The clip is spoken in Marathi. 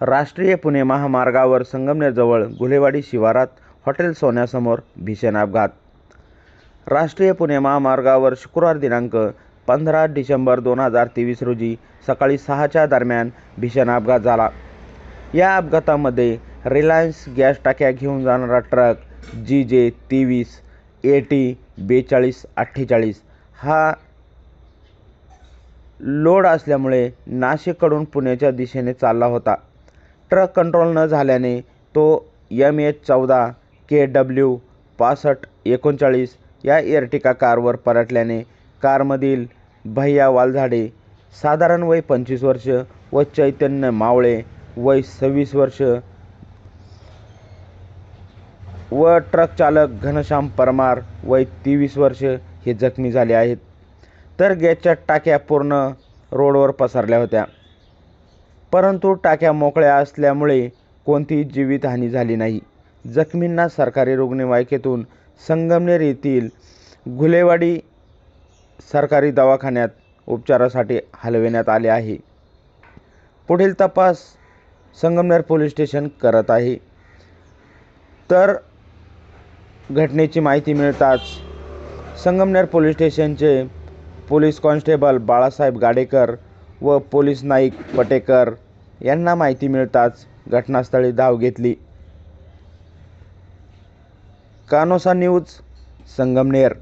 राष्ट्रीय पुणे महामार्गावर संगमनेरजवळ घुलेवाडी शिवारात हॉटेल सोन्यासमोर भीषण अपघात. राष्ट्रीय पुणे महामार्गावर शुक्रवार दिनांक पंधरा डिसेंबर दोन हजार तेवीस रोजी सकाळी सहाच्या दरम्यान भीषण अपघात झाला. या अपघातामध्ये रिलायन्स गॅस टाक्या घेऊन जाणारा ट्रक जी जे तेवीस ए टी बेचाळीस अठ्ठेचाळीस हा लोड असल्यामुळे नाशिककडून पुण्याच्या दिशेने चालला होता. ट्रक कंट्रोल न झाल्याने तो यम एच चौदा के डब्ल्यू पासष्ट एकोणचाळीस या एर्टिका कारवर पलटल्याने कारमधील भैया वालझाडे साधारण वय पंचवीस वर्ष व चैतन्य मावळे वय सव्वीस वर्ष व ट्रक चालक घनश्याम परमार वय तेवीस वर्ष हे जखमी झाले आहेत. तर गॅसच्या टाक्या पूर्ण रोडवर पसरल्या होत्या. परंतु टाक्या मोकळ्या असल्यामुळे कोणतीही जीवितहानी झाली नाही. जखमींना सरकारी रुग्णवाहिकेतून संगमनेर येथील घुलेवाडी सरकारी दवाखान्यात उपचारासाठी हलविण्यात आले आहे. पुढील तपास संगमनेर पोलीस स्टेशन करत आहे. तर घटनेची माहिती मिळताच संगमनेर पोलीस स्टेशनचे पोलीस कॉन्स्टेबल बाळासाहेब गाडेकर व पोलीस नाईक पटेकर यांना माहिती मिळताच घटनास्थळी धाव घेतली. कानोसा न्यूज संगमनेर.